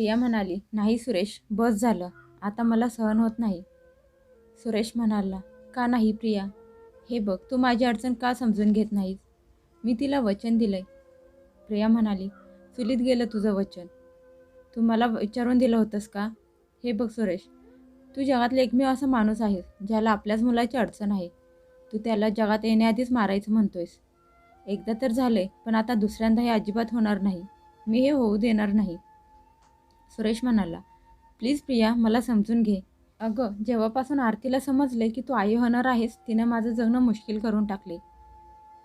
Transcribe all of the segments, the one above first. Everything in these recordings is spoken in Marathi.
प्रिया म्हणाली नाही सुरेश बस झालं. आता मला सहन होत नाही. सुरेश म्हणाला का नाही प्रिया? हे बघ तू माझी अडचण का समजून घेत नाहीस? मी तिला वचन दिलंय. प्रिया म्हणाली चुलीत गेलं तुझं वचन. तू मला विचारून दिलं होतंस का? हे बघ सुरेश तू जगातला एकमेव असा माणूस आहेस ज्याला आपल्याच मुलाची अडचण आहे. तू त्याला जगात येण्याआधीच मारायचं म्हणतोयस. एकदा तर झाले पण आता दुसऱ्यांदा हे अजिबात होणार नाही. मी हे होऊ देणार नाही. सुरेश म्हणाला प्लीज प्रिया मला समजून घे. अगं जेव्हापासून आरतीला समजले की तू आई होणार आहेस तिनं माझं जगणं मुश्किल करून टाकले.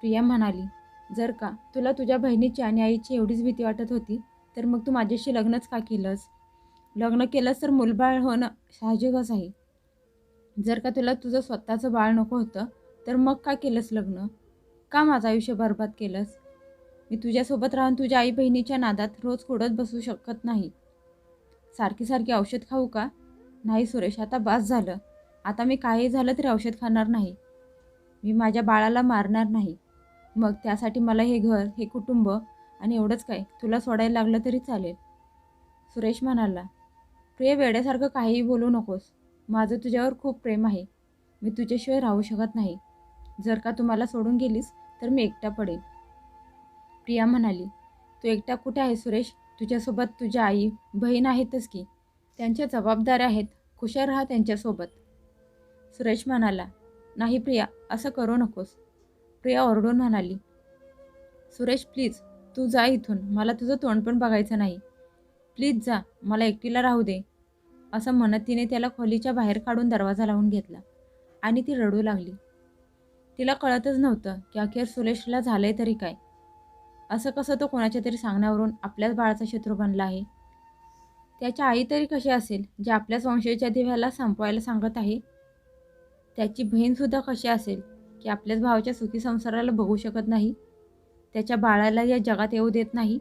प्रिया म्हणाली जर का तुला तुझ्या बहिणीची आणि आईची एवढीच भीती वाटत होती तर मग तू माझ्याशी लग्नच का केलंस? लग्न केलंस तर मुलबाळ होणं साहजिकच आहे. जर का तुला तुझं स्वतःचं बाळ नको होतं तर मग का केलंस लग्न? का माझं आयुष्य बरबाद केलंस? मी तुझ्यासोबत राहून तुझ्या आई बहिणीच्या नादात रोज कुडत बसू शकत नाही. सारखी सारखी औषध खाऊ का? नाही सुरेश आता बास झालं. आता मी काही झालं तरी औषध खाणार नाही. मी माझ्या बाळाला मारणार नाही. मग त्यासाठी मला हे घर हे कुटुंब आणि एवढंच काय? तुला सोडायला लागलं तरी चालेल. सुरेश म्हणाला प्रिय वेड्यासारखं काहीही बोलू नकोस. माझं तुझ्यावर खूप प्रेम आहे. मी तुझ्याशिवाय राहू शकत नाही. जर का तू मला सोडून गेलीस तर मी एकटा पडेल. प्रिया म्हणाली तू एकटा कुठे आहे सुरेश? तुझ्यासोबत तुझ्या आई बहीण आहेतच की. त्यांच्या जबाबदाऱ्या आहेत. खुशाल राहा त्यांच्यासोबत. सुरेश म्हणाला नाही प्रिया असं करू नकोस. प्रिया ओरडून म्हणाली सुरेश प्लीज तू जा इथून. मला तुझं तोंड पण बघायचं नाही. प्लीज जा मला एकटीला राहू दे. असं म्हणत तिने त्याला खोलीच्या बाहेर काढून दरवाजा लावून घेतला आणि ती रडू लागली. तिला कळतच नव्हतं की अखेर सुरेशला झालंय तरी काय. असं कसं तो कोणाच्या तरी सांगण्यावरून आपल्याच बाळाचा शत्रू बनला आहे? त्याच्या आई तरी कशी असेल जे आपल्याच वंशाच्या दिव्याला संपवायला सांगत आहे? त्याची बहीणसुद्धा कशी असेल की आपल्याच भावाच्या सुखी संसाराला बघू शकत नाही? त्याच्या बाळाला या जगात येऊ देत नाही?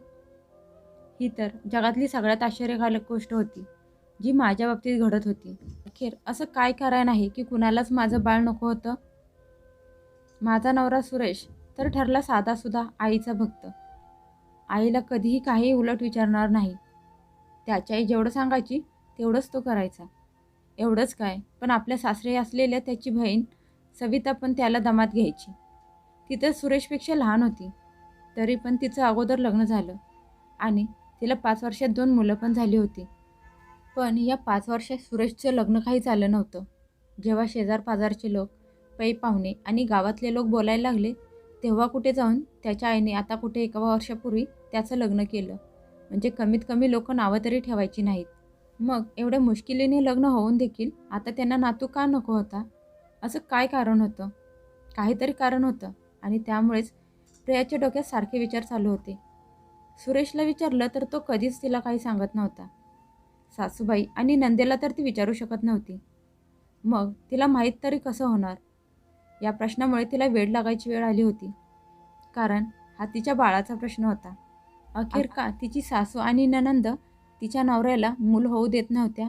ही तर जगातली सगळ्यात आश्चर्यकारक गोष्ट होती जी माझ्या बाबतीत घडत होती. अखेर असं काय कारण आहे की कुणालाच माझं बाळ नको होतं? माझा नवरा सुरेश तर ठरला साधासुद्धा आईचा भक्त. आईला कधीही काही उलट विचारणार नाही. त्याच्या आई जेवढं सांगायची तेवढंच तो करायचा. एवढंच काय पण आपल्या सासरे असलेल्या त्याची बहीण सविता पण त्याला दमात घ्यायची. ती तर सुरेशपेक्षा लहान होती तरी पण तिचं अगोदर लग्न झालं आणि तिला पाच वर्षात दोन मुलं पण झाली होती. पण या पाच वर्षात सुरेशचं लग्न काही झालं नव्हतं. जेव्हा शेजार पाजारचे लोक पै पाहुणे आणि गावातले लोक बोलायला लागले तेव्हा कुठे जाऊन त्याच्या आईने आता कुठे एका वर्षापूर्वी त्याचं लग्न केलं. म्हणजे कमीत कमी लोक नावं तरी ठेवायची नाहीत. मग एवढ्या मुश्किलीने लग्न होऊन देखील आता त्यांना नातू का नको होता? असं काय कारण होतं? काहीतरी कारण होतं आणि त्यामुळेच प्रियाच्या डोक्यात सारखे विचार चालू होते. सुरेशला विचारलं तर तो कधीच तिला काही सांगत नव्हता. सासूबाई आणि नंदेला तर ती विचारू शकत नव्हती. मग तिला माहीत तरी कसं होणार? या प्रश्नामुळे तिला वेळ लागायची वेळ आली होती. कारण हा तिच्या बाळाचा प्रश्न होता. अखेर का तिची सासू आणि ननंद तिच्या नवऱ्याला मूल होऊ देत नव्हत्या?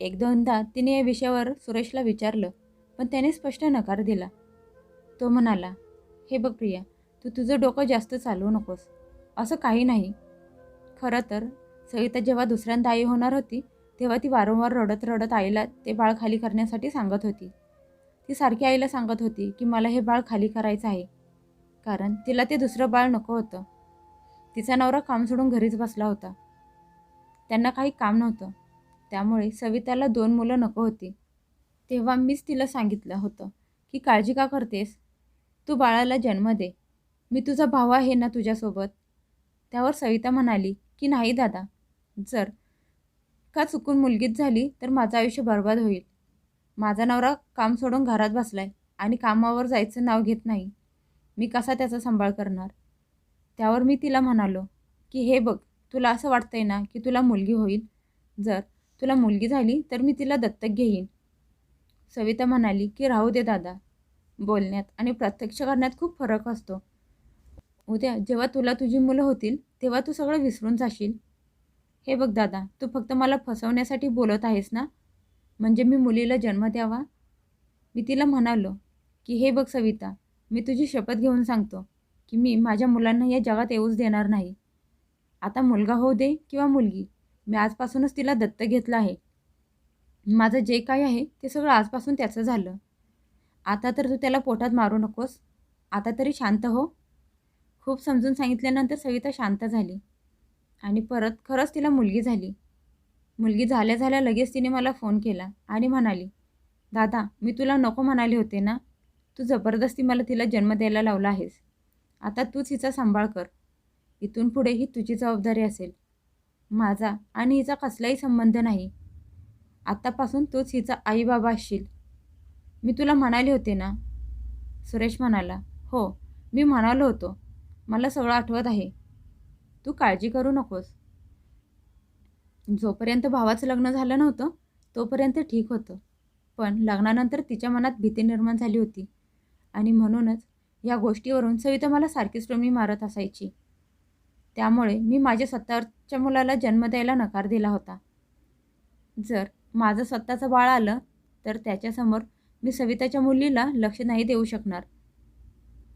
एक दोनदा तिने या विषयावर सुरेशला विचारलं पण त्याने स्पष्ट नकार दिला. तो म्हणाला हे बघ प्रिया तू तुझं डोकं जास्त चालवू नकोस. असं काही नाही. खरं तर सविता जेव्हा दुसऱ्यांदा आई होणार होती तेव्हा ती वारंवार रडत रडत आईला ते बाळ खाली करण्यासाठी सांगत होती. ती सारखी आईला सांगत होती की मला हे बाळ खाली करायचं आहे. कारण तिला ते दुसरं बाळ नको होतं. तिचा नवरा काम सोडून घरीच बसला होता. त्यांना काही काम नव्हतं. त्यामुळे सविताला दोन मुलं नको होती. तेव्हा मीच तिला सांगितलं होतं की काळजी का करतेस? तू बाळाला जन्म दे. मी तुझा भाऊ आहे ना तुझ्यासोबत? त्यावर सविता म्हणाली की नाही दादा. जर का चुकून मुलगीच झाली तर माझं आयुष्य बर्बाद होईल. माझा नवरा काम सोडून घरात बसलाय आणि कामावर जायचं नाव घेत नाही. मी कसा त्याचा सांभाळ करणार? त्यावर मी तिला म्हणालो की हे बघ तुला असं वाटतंय ना की तुला मुलगी होईल? जर तुला मुलगी झाली तर मी तिला दत्तक घेईन. सविता म्हणाली की राहू दे दादा. बोलण्यात आणि प्रत्यक्ष करण्यात खूप फरक असतो. उद्या जेव्हा तुला तुझी मुलं होतील तेव्हा तू सगळं विसरून जाशील. हे बघ दादा तू फक्त मला फसवण्यासाठी बोलत आहेस ना? म्हणजे मी मुलीला जन्म द्यावा? मी तिला म्हणालो की हे बघ सविता मी तुझी शपथ घेऊन सांगतो की मी माझ्या मुलांना या जगात येऊच देणार नाही. आता मुलगा होऊ दे किंवा मुलगी मी आजपासूनच तिला दत्त घेतलं आहे. माझं जे काही आहे ते सगळं आजपासून त्याचं झालं. आता तर तू त्याला पोटात मारू नकोस. आता तरी शांत हो. खूप समजून सांगितल्यानंतर सविता शांत झाली आणि परत खरंच तिला मुलगी झाली. मुलगी झाल्या झाल्या लगेच तिने मला फोन केला आणि म्हणाली दादा मी तुला नको म्हणाले होते ना? तू जबरदस्ती मला तिला जन्म द्यायला लावला आहेस. आता तूच हिचा सांभाळ कर. इथून पुढे ही तुझी जबाबदारी असेल. माझा आणि हिचा कसलाही संबंध नाही. आत्तापासून तूच हिचा आई बाबा असशील. मी तुला म्हणाले होते ना? सुरेश म्हणाला हो मी म्हणालो होतो. मला सगळं आठवत आहे. तू काळजी करू नकोस. जोपर्यंत भावाचं लग्न झालं नव्हतं तोपर्यंत ठीक होतं. पण लग्नानंतर तिच्या मनात भीती निर्माण झाली होती. आणि म्हणूनच या गोष्टीवरून सविता मला सारखीच टोमी मारत असायची. त्यामुळे मी माझ्या स्वतःच्या मुलाला जन्म द्यायला नकार दिला होता. जर माझं स्वतःचं बाळ आलं तर त्याच्यासमोर मी सविताच्या मुलीला लक्ष नाही देऊ शकणार.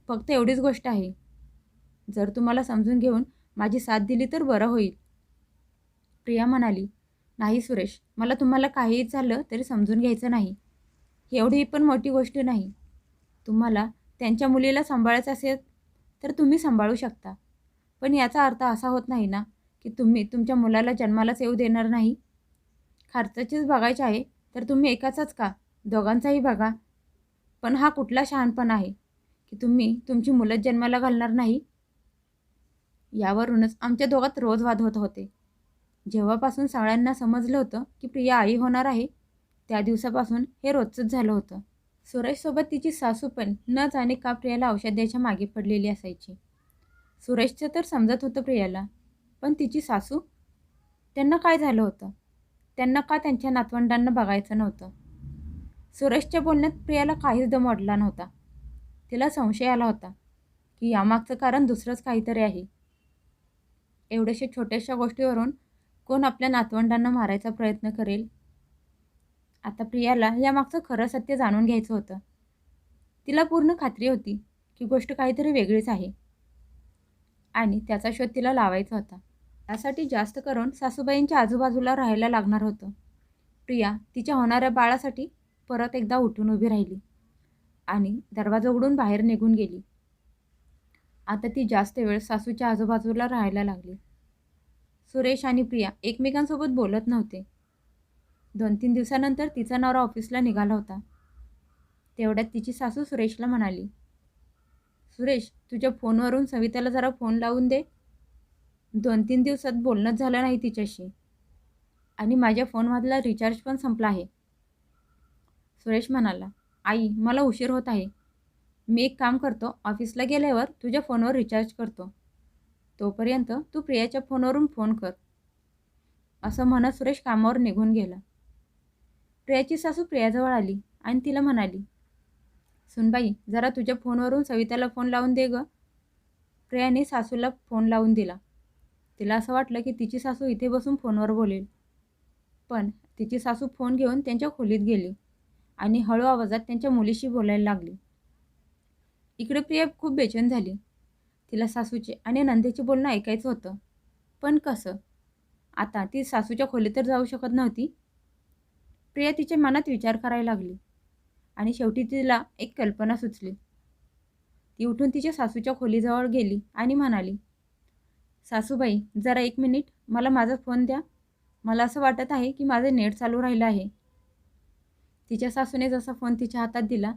फक्त एवढीच गोष्ट आहे. जर तुम्हाला समजून घेऊन माझी साथ दिली तर बरं होईल. प्रिया म्हणाली नाही सुरेश मला तुम्हाला काहीही झालं तरी समजून घ्यायचं नाही. एवढी पण मोठी गोष्ट नाही. तुम्हाला त्यांच्या मुलीला सांभाळायचं असेल तर तुम्ही सांभाळू शकता. पण याचा अर्थ असा होत नाही ना की तुम्ही तुमच्या मुलाला जन्मालाच येऊ देणार नाही. खर्चाचीच बघायचे आहे तर तुम्ही एकाचाच का? दोघांचाही बघा. पण हा कुठला शहाणपण आहे की तुम्ही तुमची मुलं जन्माला घालणार नाही? यावरूनच आमच्या दोघात रोज वाद होत होते. जेव्हापासून साळ्यांना समजलं होतं की प्रिया आई होणार आहे त्या दिवसापासून हे रोजचंच झालं होतं. सुरेशसोबत तिची सासू पण न जाणे का प्रियाला औषध द्यायच्या मागे पडलेली असायची. सुरेशचं तर समजत होतं प्रियाला पण तिची सासू? त्यांना काय झालं होतं? त्यांना का त्यांच्या नातवंडांना बघायचं नव्हतं? सुरेशच्या बोलण्यात प्रियाला काहीच दम वाढला नव्हता. तिला संशय आला होता की यामागचं कारण दुसरंच काहीतरी आहे. एवढ्याशा छोट्याशा गोष्टीवरून कोण आपल्या नातवंडांना मारायचा प्रयत्न करेल? आता प्रियाला यामागचं खरं सत्य जाणून घ्यायचं होतं. तिला पूर्ण खात्री होती की गोष्ट काहीतरी वेगळीच आहे. आणि त्याचा शोध तिला लावायचा होता. त्यासाठी जास्त करून सासूबाईंच्या आजूबाजूला राहायला लागणार होतं. प्रिया तिच्या होणाऱ्या बाळासाठी परत एकदा उठून उभी राहिली आणि दरवाजा उघडून बाहेर निघून गेली. आता ती जास्त वेळ सासूच्या आजूबाजूला राहायला लागली. सुरेश आणि प्रिया एकमेकांसोबत बोलत नव्हते. दोन तीन दिवसानंतर तिचा नवरा ऑफिसला निघाला होता. तेवढ्यात तिची सासू सुरेशला म्हणाली सुरेश तुझ्या फोनवरून सविताला जरा फोन लावून दे. दोन तीन दिवसात बोलणंच झालं नाही तिच्याशी. आणि माझ्या फोनमधला रिचार्ज पण संपला आहे. सुरेश म्हणाला आई मला उशीर होत आहे. मी एक काम करतो ऑफिसला गेल्यावर तुझ्या फोनवर रिचार्ज करतो. तोपर्यंत तू प्रियाच्या फोनवरून फोन कर. असं म्हणत सुरेश कामावर निघून गेला. प्रियाची सासू प्रियाजवळ आली आणि तिला म्हणाली सुनबाई जरा तुझ्या फोनवरून सविताला फोन लावून दे ग. प्रियाने सासूला फोन लावून दिला. तिला असं वाटलं की तिची सासू इथे बसून फोनवर बोलेल. पण तिची सासू फोन घेऊन त्यांच्या खोलीत गेली आणि हळू आवाजात त्यांच्या मुलीशी बोलायला लागली. इकडे प्रिया खूप बेचैन झाली. तिला सासूचे आणि नंदेचे बोलणं ऐकायचं होतं. पण कसं? आता ती सासूच्या खोलीत तर जाऊ शकत नव्हती. प्रिया तिच्या मनात विचार करायला लागली आणि शेवटी तिला एक कल्पना सुचली. ती उठून तिच्या सासूच्या खोलीजवळ गेली आणि म्हणाली सासूबाई जरा एक मिनिट. मला माझा फोन द्या. मला असं वाटत आहे की माझं नेट चालू राहिलं आहे. तिच्या सासूने जसा फोन तिच्या हातात दिला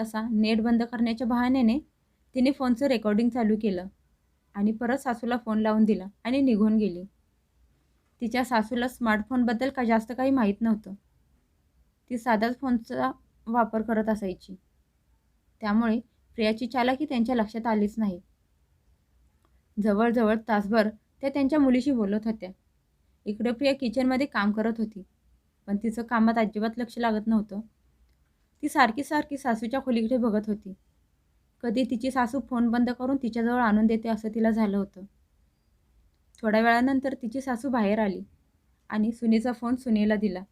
तसा नेट बंद करण्याच्या बहाण्याने तिने फोनचं रेकॉर्डिंग चालू केलं आणि परत सासूला फोन लावून दिला आणि निघून गेली. तिच्या सासूला स्मार्टफोनबद्दल का जास्त काही माहीत नव्हतं. ती साधाच फोनचा वापर करत असायची. त्यामुळे प्रियाची चालाकी त्यांच्या लक्षात आलीच नाही. जवळजवळ तासभर त्या त्यांच्या मुलीशी बोलत होत्या. इकडे प्रिया किचनमध्ये काम करत होती पण तिचं कामात अजिबात लक्ष लागत नव्हतं. ती सारखी सारखी सासूच्या खोलीकडे बघत होती. कधी तिची सासू फोन बंद करून तिच्याजवळ आणून देते असं तिला झालं होतं. थोड्या वेळानंतर तिची सासू बाहेर आली आणि सुनीचा फोन सुनीला दिला.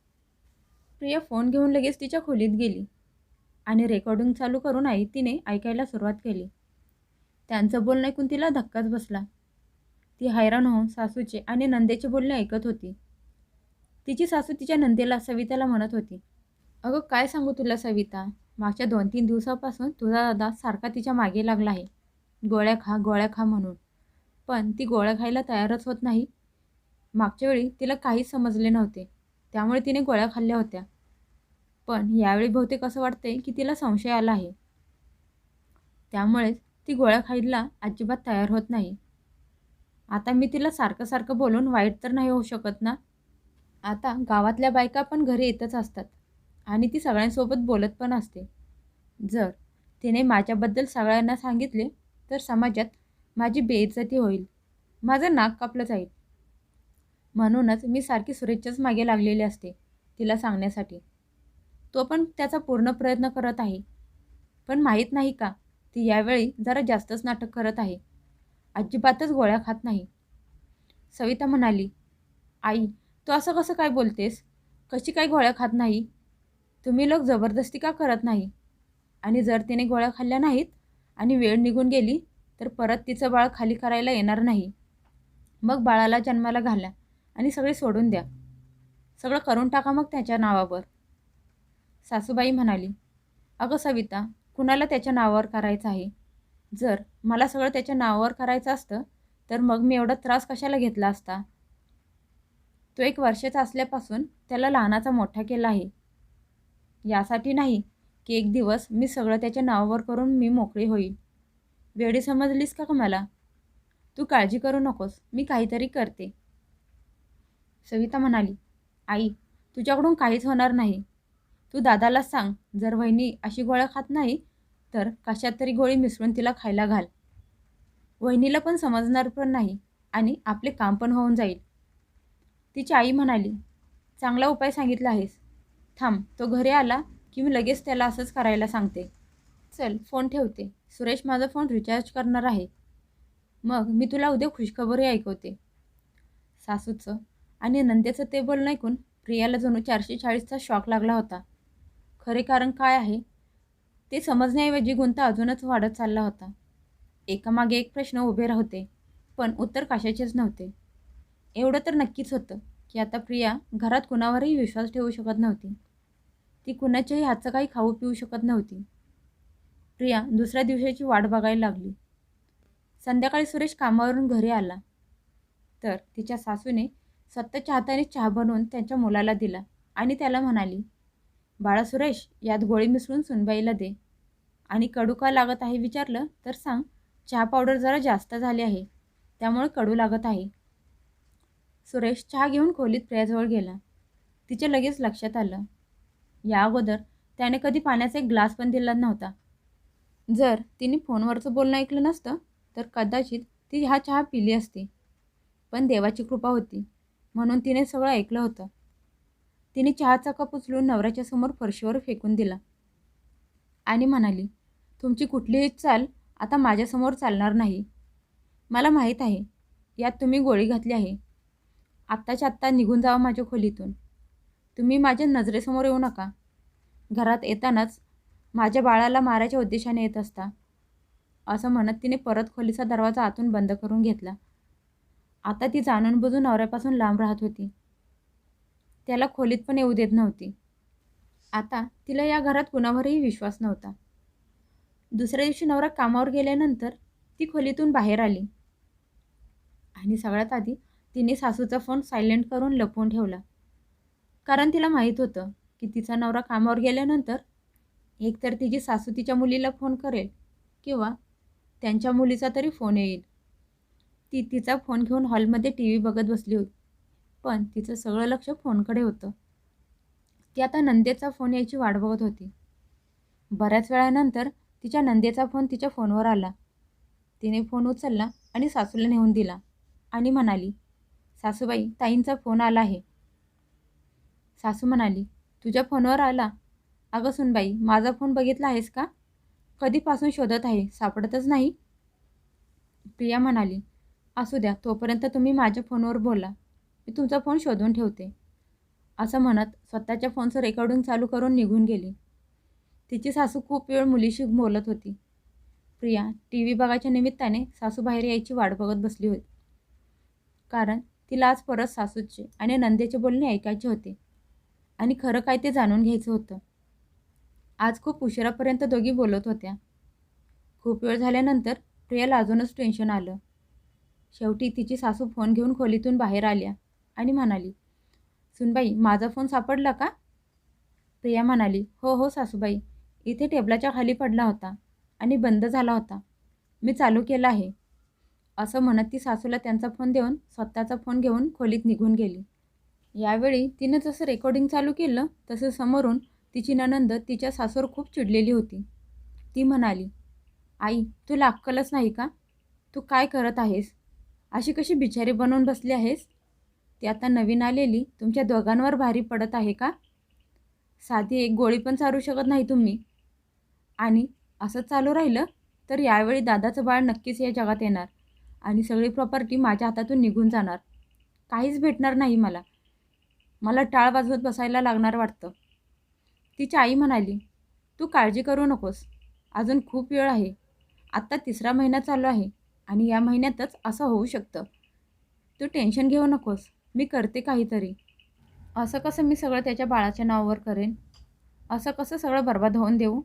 प्रिया फोन घेऊन लगेच तिच्या खोलीत गेली आणि रेकॉर्डिंग चालू करून आई तिने ऐकायला सुरुवात केली. त्यांचं बोलणं ऐकून तिला धक्काच बसला. ती हैराण होऊन सासूचे आणि नंदेचे बोलणे ऐकत होती. तिची सासू तिच्या नंदेला सविताला म्हणत होती. अगं काय सांगू तुला सविता? मागच्या दोन तीन दिवसापासून तुझा दादा सारखा तिच्यामागे लागला आहे. गोळ्या खा गोळ्या खा म्हणून. पण ती गोळ्या खायला तयारच होत नाही. मागच्या वेळी तिला काहीच समजले नव्हते. त्यामुळे तिने गोळ्या खाल्ल्या होत्या. पण यावेळी बहुतेक असं वाटते की तिला संशय आला आहे. त्यामुळेच ती गोळ्या खायला अजिबात तयार होत नाही. आता मी तिला सारखं सारखं बोलून वाईट तर नाही होऊ शकत ना? आता गावातल्या बायका पण घरी येतच असतात. आणि ती सगळ्यांसोबत बोलत पण असते. जर तिने माझ्याबद्दल सगळ्यांना सांगितले तर समाजात माझी बेइज्जती होईल. माझं नाक कापलं जाईल. म्हणूनच मी सारखी सुरेशच्याच मागे लागलेली असते तिला सांगण्यासाठी. तो पण त्याचा पूर्ण प्रयत्न करत आहे. पण माहीत नाही का ती यावेळी जरा जास्तच नाटक करत आहे. अजिबातच गोळ्या खात नाही. सविता म्हणाली आई तू असं कसं काय बोलतेस? कशी काय गोळ्या खात नाही? तुम्ही लोक जबरदस्ती का करत नाही? आणि जर तिने गोळ्या खाल्ल्या नाहीत आणि वेळ निघून गेली तर परत तिचं बाळ खाली करायला येणार नाही. मग बाळाला जन्माला घाला आणि सगळे सोडून द्या. सगळं करून टाका मग त्याच्या नावावर. सासूबाई म्हणाली अगं सविता कुणाला त्याच्या नावावर करायचं आहे? जर मला सगळं त्याच्या नावावर करायचं असतं तर मग मी एवढा त्रास कशाला घेतला असता? तो एक वर्षाचा असल्यापासून त्याला लहानाचा मोठा केला आहे. यासाठी नाही की एक दिवस मी सगळं त्याच्या नावावर करून मी मोकळी होईल वेळी समजलीस का मला तू काळजी करू नकोस मी काहीतरी करते. सविता म्हणाली आई तुझ्याकडून काहीच होणार नाही. तू दादालाच सांग जर वहिनी अशी गोळ्या खात नाही तर कशात तरी गोळी मिसळून तिला खायला घाल. वहिनीला पण समजणार पण नाही आणि आपले काम पण होऊन जाईल. तिची आई म्हणाली चांगला उपाय सांगितला आहेस. थांब तो घरी आला की मी लगेच त्याला असंच करायला सांगते. चल फोन ठेवते. सुरेश माझा फोन रिचार्ज करणार आहे. मग मी तुला उद्या खुशखबरी ऐकवते. सासूचं आणि नंदेचं ते बोलणं ऐकून प्रियाला जणू चारशे चाळीसचा शॉक लागला होता. खरे कारण काय आहे? ते समजण्याऐवजी गुंता अजूनच वाढत चालला होता. एकामागे एक प्रश्न उभे राहते पण उत्तर कशाचेच नव्हते. एवढं तर नक्कीच होतं की आता प्रिया घरात कुणावरही विश्वास ठेवू शकत नव्हती. ती कुणाच्याही हातचं काही खाऊ पिऊ शकत नव्हती. प्रिया दुसऱ्या दिवसाची वाट बघायला लागली. संध्याकाळी सुरेश कामावरून घरी आला. तर तिच्या सासूने स्वतःच्या हाताने चहा बनवून त्यांच्या मुलाला दिला आणि त्याला म्हणाली बाळा सुरेश यात गोळी मिसळून सुनबाईला दे. आणि कडू का लागत आहे विचारलं तर सांग चहा पावडर जरा जास्त झाली आहे त्यामुळे कडू लागत आहे. सुरेश चहा घेऊन खोलीत प्रियाजवळ गेला. तिच्या लगेच लक्षात आलं. या अगोदर त्याने कधी पाण्याचा एक ग्लास पण दिला नव्हता. जर तिने फोनवरचं बोलणं ऐकलं नसतं तर कदाचित ती हा चहा पिली असती. पण देवाची कृपा होती म्हणून तिने सगळं ऐकलं होतं. तिने चहाचा कप उचलून नवऱ्याच्या समोर फरशीवर फेकून दिला. आणि म्हणाली तुमची कुठलीही चाल आता माझ्यासमोर चालणार नाही. मला माहीत आहे यात तुम्ही गोळी घातली आहे. आत्ताच्या आत्ता निघून जावा माझ्या खोलीतून. तुम्ही माझ्या नजरेसमोर येऊ नका. घरात येतानाच माझ्या बाळाला मारायच्या उद्देशाने येत असता. असं म्हणत तिने परत खोलीचा दरवाजा आतून बंद करून घेतला. आता ती जाणून बुजून नवऱ्यापासून लांब राहत होती. त्याला खोलीत पण येऊ देत नव्हती. आता तिला या घरात कुणावरही विश्वास नव्हता. दुसऱ्या दिवशी नवरा कामावर गेल्यानंतर ती खोलीतून बाहेर आली. आणि सगळ्यात आधी तिने सासूचा फोन सायलेंट करून लपवून ठेवला. कारण तिला माहीत होतं की तिचा नवरा कामावर गेल्यानंतर एकतर तिची सासू तिच्या मुलीला फोन करेल किंवा त्यांच्या मुलीचा तरी फोन येईल. ती तिचा फोन घेऊन हॉलमध्ये टी व्ही बघत बसली होती पण तिचं सगळं लक्ष फोनकडे होतं. ती आता नंदेचा फोन यायची वाट बघत होती. बऱ्याच वेळानंतर तिच्या नंदेचा फोन तिच्या फोनवर आला. तिने फोन उचलला आणि सासूला नेऊन दिला आणि म्हणाली सासूबाई ताईंचा फोन आला आहे. सासू म्हणाली तुझ्या फोनवर आला. अगं सुनबाई माझा फोन बघितला आहेस का? कधीपासून शोधत आहे? सापडतच नाही. प्रिया म्हणाली असू द्या तोपर्यंत तुम्ही माझ्या फोनवर बोला. मी तुमचा फोन शोधून ठेवते. असं म्हणत स्वतःच्या फोनचं रेकॉर्डिंग चालू करून निघून गेली. तिची सासू खूप वेळ मुलीशी बोलत होती. प्रिया टी व्ही बघायच्या निमित्ताने सासू बाहेर यायची वाट बघत बसली होती. कारण तिला आज परत सासूचे आणि नंदेचे बोलणे ऐकायचे होते. आणि खरं काय ते जाणून घ्यायचं होतं. आज खूप उशिरापर्यंत दोघी बोलत होत्या. खूप वेळ झाल्यानंतर प्रियाला अजूनच टेन्शन आलं. शेवटी तिची सासू फोन घेऊन खोलीतून बाहेर आल्या आणि म्हणाली सुनबाई माझा फोन सापडला का? प्रिया म्हणाली हो हो सासूबाई. इथे टेबलाच्या खाली पडला होता आणि बंद झाला होता. मी चालू केला आहे. असं म्हणत ती सासूला त्यांचा फोन देऊन स्वतःचा फोन घेऊन खोलीत निघून गेली. यावेळी तिनं जसं रेकॉर्डिंग चालू केलं तसं समोरून तिची ननंद तिच्या सासूवर खूप चिडलेली होती. ती म्हणाली आई तुला अक्कलच नाही का? तू काय करत आहेस? अशी कशी बिचारी बनवून बसली आहेस? ती आता नवीन आलेली तुमच्या दोघांवर भारी पडत आहे का? साधी एक गोळी पण चालू शकत नाही तुम्ही. आणि असं चालू राहिलं तर यावेळी दादाचं बाळ नक्कीच या जगात येणार आणि सगळी प्रॉपर्टी माझ्या हातातून निघून जाणार. काहीच भेटणार नाही मला. मला टाळ वाजवत बसायला लागणार वाटतं. तिची आई म्हणाली तू काळजी करू नकोस. अजून खूप वेळ आहे. आत्ता तिसरा महिना चालू आहे आणि या महिन्यातच असं होऊ शकतं. तू टेन्शन घेऊ नकोस. मी करते काहीतरी. असं कसं मी सगळं त्याच्या बाळाच्या नावावर करेन? असं कसं सगळं बर्बाद होऊन देऊ?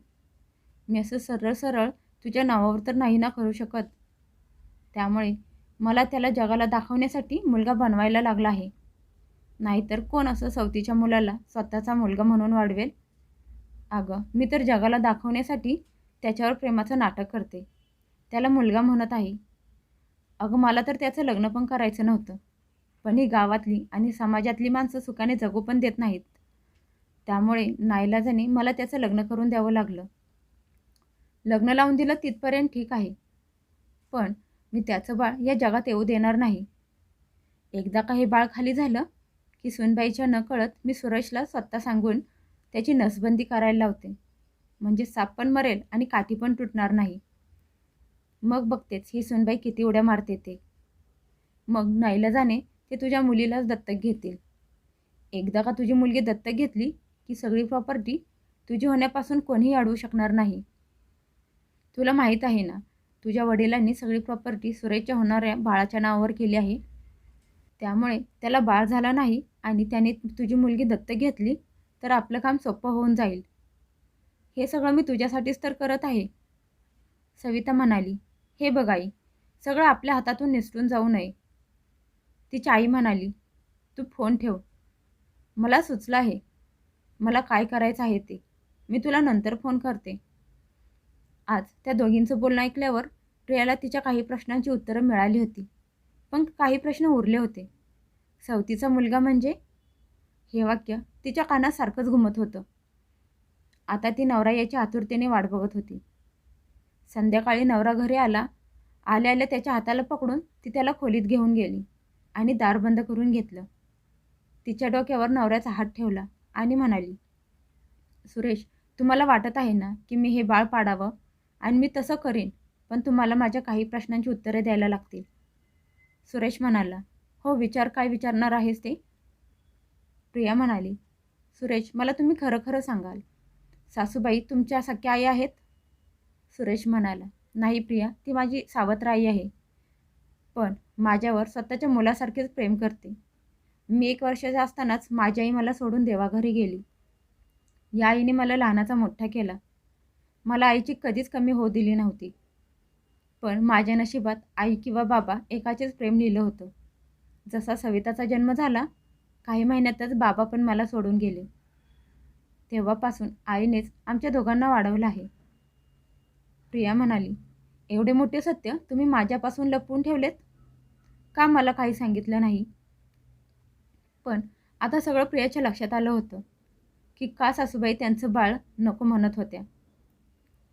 मी असं सरळ सरळ तुझ्या नावावर तर नाही ना करू शकत. त्यामुळे मला त्याला जगाला दाखवण्यासाठी मुलगा बनवायला लागला आहे. नाहीतर कोण असं सवतीच्या मुलाला स्वतःचा मुलगा म्हणून वाढवेल? अगं मी तर जगाला दाखवण्यासाठी त्याच्यावर प्रेमाचं नाटक करते. त्याला मुलगा म्हणत आहे. अगं मला तर त्याचं लग्न पण करायचं नव्हतं. पण ही गावातली आणि समाजातली माणसं सुखाने जगू पण देत नाहीत. त्यामुळे नाईलाजाने मला त्याचं लग्न करून द्यावं लागलं. लग्न लावून दिलं तिथपर्यंत ठीक आहे. पण मी त्याचं बाळ या जगात येऊ देणार नाही. एकदा काही बाळ खाली झालं की सुनबाईच्या नकळत मी सुरेशला स्वतः सांगून त्याची नसबंदी करायला लावते. म्हणजे साप पण मरेल आणि काठी पण तुटणार नाही. मग बघतेच ही सुनबाई किती उड्या मारते ते. मग नाईलाजाने ते तुझ्या मुलीलाच दत्तक घेतील. एकदा का तुझी मुलगी दत्तक घेतली की सगळी प्रॉपर्टी तुझी होण्यापासून कोणीही अडवू शकणार नाही. तुला माहीत आहे ना तुझ्या वडिलांनी सगळी प्रॉपर्टी सुरेशच्या होणाऱ्या बाळाच्या नावावर केली आहे. त्यामुळे त्याला बाळ झाला नाही आणि त्याने तुझी मुलगी दत्तक घेतली तर आपलं काम सोपं होऊन जाईल. हे सगळं मी तुझ्यासाठीच तर करत आहे सविता म्हणाली. हे बघ आई सगळं आपल्या हातातून निसटून जाऊ नये. तिची आई म्हणाली तू फोन ठेव. मला सुचलं आहे. मला काय करायचं आहे ते. मी तुला नंतर फोन करते. आज त्या दोघींचं बोलणं ऐकल्यावर प्रियाला तिच्या काही प्रश्नांची उत्तरं मिळाली होती. पण काही प्रश्न उरले होते. सवतीचा मुलगा म्हणजे? हे वाक्य तिच्या कानासारखंच घुमत होतं. आता ती नवरा याची आतुरतेने वाट बघत होती. संध्याकाळी नवरा घरी आला. आल्या आल्या त्याच्या हाताला पकडून ती त्याला खोलीत घेऊन गेली आणि दार बंद करून घेतलं. तिच्या डोक्यावर नवऱ्याचा हात ठेवला आणि म्हणाली सुरेश तुम्हाला वाटत आहे ना की मी हे बाळ पाडावं? आणि मी तसं करीन पण तुम्हाला माझ्या काही प्रश्नांची उत्तरे द्यायला लागतील. सुरेश म्हणाला हो विचार काय विचारणार आहेस ते? प्रिया म्हणाली सुरेश मला तुम्ही खरं खरं सांगाल. सासूबाई तुमच्या सख्या आई आहेत. सुरेश म्हणाला नाही प्रिया ती माझी सावत्र आई आहे. पण माझ्यावर स्वतःच्या मुलासारखेच प्रेम करते. मी एक वर्षाचा असतानाच माझी आई मला सोडून देवाघरी गेली. या आईने मला लहानाचा मोठा केला. मला आईची कधीच कमी होऊ दिली नव्हती. पण माझ्या नशिबात आई किंवा बाबा एकाचेच प्रेम लिहिलं होतं. जसा सविताचा जन्म झाला काही महिन्यातच बाबा पण मला सोडून गेले. तेव्हापासून आईनेच आमच्या दोघांना वाढवलं आहे. प्रिया म्हणाली एवढे मोठे सत्य तुम्ही माझ्यापासून लपवून ठेवलेत? का मला काही सांगितलं नाही? पण आता सगळं प्रियाच्या लक्षात आलं होतं की का सासूबाई त्यांचं बाळ नको म्हणत होत्या.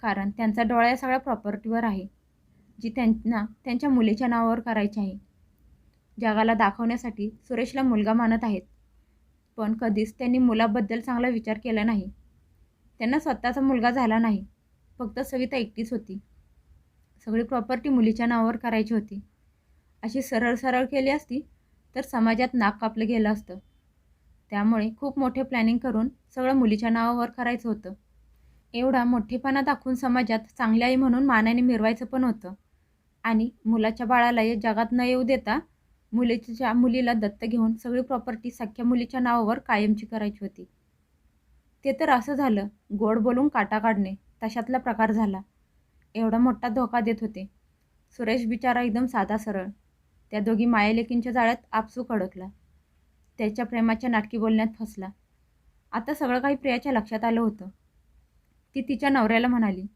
कारण त्यांचा डोळा या सगळ्या प्रॉपर्टीवर आहे जी त्यांना त्यांच्या मुलीच्या नावावर करायची आहे. जगाला दाखवण्यासाठी सुरेशला मुलगा मानत आहेत. पण कधीच त्यांनी मुलाबद्दल चांगला विचार केला नाही. त्यांना स्वतःचा मुलगा झाला नाही. फक्त सविता एकटीच होती. सगळी प्रॉपर्टी मुलीच्या नावावर करायची होती. अशी सरळ सरळ केली असती तर समाजात नाक कापलं गेलं असतं. त्यामुळे खूप मोठे प्लॅनिंग करून सगळं मुलीच्या नावावर करायचं होतं. एवढा मोठेपणा दाखवून समाजात चांगली आई म्हणून मानाने मिरवायचं पण होतं. आणि मुलाच्या बाळाला या जगात न येऊ देता मुलीच्या मुलीला दत्त घेऊन सगळी प्रॉपर्टी सख्या मुलीच्या नावावर कायमची करायची होती. ते तर असं झालं गोड बोलून काटा काढणे तशातला प्रकार झाला. एवढा मोठा धोका देत होते. सुरेश बिचारा एकदम साधा सरळ. त्या दोघी मायालेकींच्या जाळ्यात आपसूक अडकला. त्याच्या प्रेमाच्या नाटकी बोलण्यात फसला. आता सगळं काही प्रियाच्या लक्षात आलं होतं. ती तिच्या नवऱ्याला म्हणाली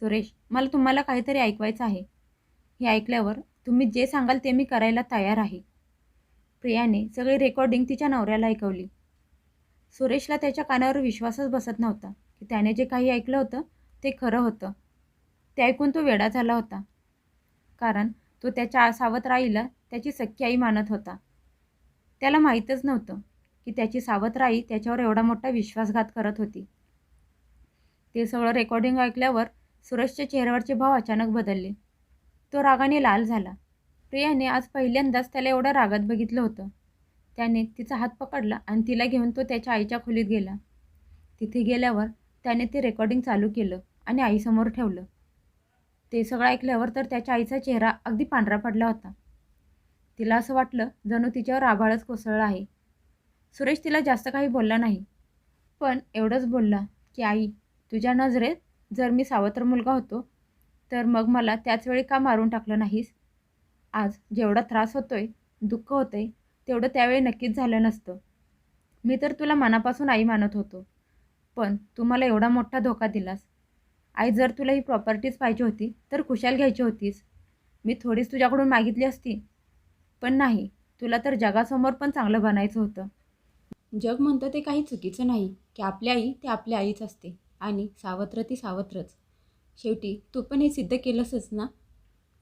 सुरेश मला तुम्हाला काहीतरी ऐकवायचं आहे. हे ऐकल्यावर तुम्ही जे सांगाल ते मी करायला तयार आहे. प्रियाने सगळी रेकॉर्डिंग तिच्या नवऱ्याला ऐकवली. सुरेशला त्याच्या कानावर विश्वासच बसत नव्हता की त्याने जे काही ऐकलं होतं ते खरं होतं. ते ऐकून तो वेडा झाला होता. कारण तो त्याच्या सावत्र त्याची सख्खी आई मानत होता. त्याला माहीतच नव्हतं की त्याची सावत्र आई त्याच्यावर एवढा मोठा विश्वासघात करत होती. ते सगळं रेकॉर्डिंग ऐकल्यावर सुरेशच्या चेहऱ्यावरचे भाव अचानक बदलले. तो रागाने लाल झाला. प्रियाने आज पहिल्यांदाच त्याला एवढं रागात बघितलं होतं. त्याने तिचा हात पकडला आणि तिला घेऊन तो त्याच्या आईच्या खोलीत गेला. तिथे गेल्यावर त्याने ते रेकॉर्डिंग चालू केलं आणि आईसमोर ठेवलं. ते सगळं ऐकल्यावर तर त्याच्या आईचा चेहरा अगदी पांढरा पडला होता. तिला असं वाटलं जणू तिच्यावर आभाळच कोसळलं आहे. सुरेश तिला जास्त काही बोलला नाही. पण एवढंच बोलला की आई तुझ्या नजरेत जर मी सावत्र मुलगा होतो तर मग मला त्याच वेळी का मारून टाकलं नाहीस? आज जेवढा त्रास होतोय दुःख होतंय तेवढं त्यावेळी नक्कीच झालं नसतं. मी तर तुला मनापासून आई मानत होतो. पण तू मला एवढा मोठा धोका दिलास. आई जर तुला ही प्रॉपर्टीज पाहिजे होती तर खुशाल घ्यायची होतीस. मी थोडीच तुझ्याकडून मागितली असती. पण नाही तुला तर जगासमोर पण चांगलं बनायचं होतं. जग म्हणतं ते काही चुकीचं नाही की आपली आई ते आपल्या आईच असते. आणि सावत्र ती सावत्रच. शेवटी तू पण हे सिद्ध केलंसच ना?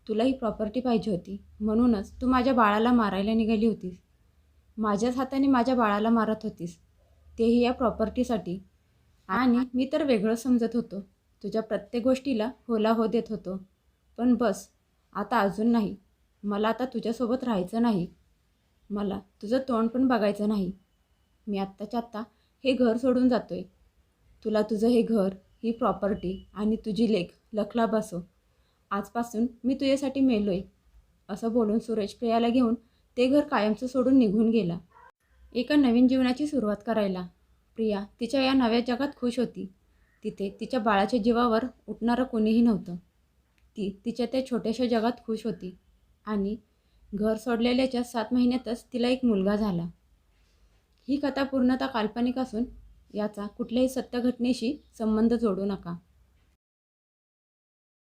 तुला ही प्रॉपर्टी पाहिजे होती. म्हणूनच तू माझ्या बाळाला मारायला निघाली होतीस. माझ्याच हाताने माझ्या बाळाला मारत होतीस. तेही या प्रॉपर्टीसाठी आणि मी तर वेगळं समजत होतो. तुझ्या प्रत्येक गोष्टीला होला हो देत होतो. पण बस आता अजून नाही. मला आता तुझ्यासोबत राहायचं नाही. मला तुझं तोंड पण बघायचं नाही. मी आत्ताच्या आत्ता हे घर सोडून जातोय. तुला तुझं हे घर ही प्रॉपर्टी आणि तुझी लेख लखला बसो आजपासून मी तुझ्यासाठी मेलोय असं बोलून सुरेश प्रियाला घेऊन ते घर कायमचं सोडून निघून गेला. एका नवीन जीवनाची सुरुवात करायला. प्रिया तिच्या या नव्या जगात खुश होती. तिथे तिच्या बाळाच्या जीवावर उठणारं कोणीही नव्हतं. ती तिच्या त्या छोट्याशा जगात खुश होती आणि घर सोडलेल्याच्या सात महिन्यातच तिला एक मुलगा झाला. ही कथा पूर्णतः काल्पनिक असून याचा कुठल्याही सत्य घटनेशी संबंध जोडू नका.